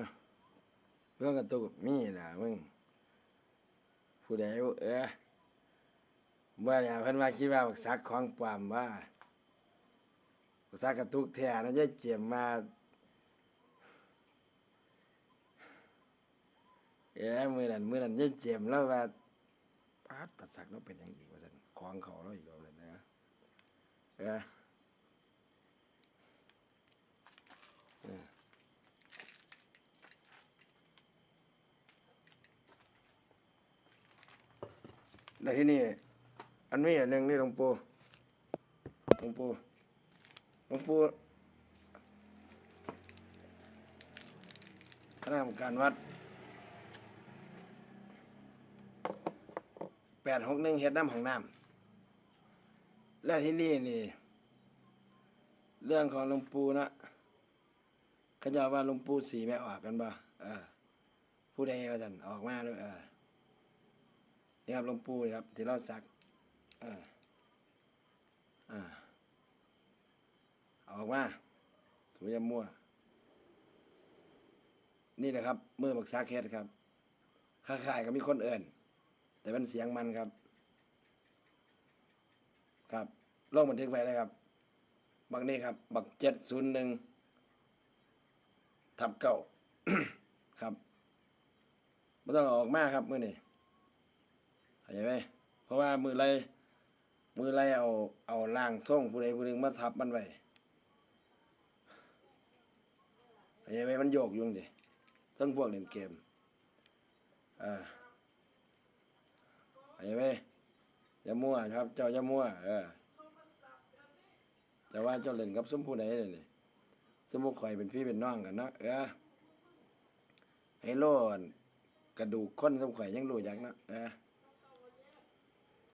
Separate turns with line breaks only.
อเรื่องกระตุกมีล่ะมึงผู้ใดเออเมื่อเนี่ยเพิ่นว่าคิดว่าบักซักของปลอมว่าบักซักกระตุกแท้นะจะเจียมมาเอ้มือนั้นมือนั้นจะเจียมแล้วว่าปาดตัดสักแล้วเป็นอย่างอีกว่าซั่นของเขาแล้วอีกแล้วสันนะเออ แล้วที่นี่อันนี้อันหนึ่งนี่หลวงปู่หลวงปู่หลวงปู่คณะกรรมการวัดแปดหกหนึ่งเฮ็ดน้ำของน้ำและที่นี่นี่ เรื่องของหลวงปู่นะเขาจะว่าหลวงปู่สีแม่ออกกันบ่เออผู้ใดว่าสันออกมาด้วยเออ นี่ครับหลวงปู่นี่ครับ ที่เราสักเอออ่าเอาออกมาถูยมั่ว นี่นะครับมือบักซาเคสครับค้าขายก็มีคนเอิ่น แต่เป็นเสียงมันครับ ครับลงบันทึกไว้เลยครับ บักนี้ครับ บักเจ็ดศูนย์หนึ่งทับเก้าครับไม่ต้องออกมาครับมือนี่ เข้าใจไหมเพราะว่ามือไรมือไรเอาเอาล่างส่งผู้ใดผู้หนึ่งมาทับมันไว้เข้าใจไหมมันโยกอยุ่งดิทั้งพวกเล่นเกมเอ่าเข้าใจไหมอย่ามั่วครับ เจ้าอย่ามั่วเออแต่ว่าเจ้าเล่นกับสมผู้ใดเลยนี่สมมุติข่อยเป็นพี่เป็นน้องกันเนาะเออให้โลดกระดูกคนสมข่อยยังรู้จักเนาะเออ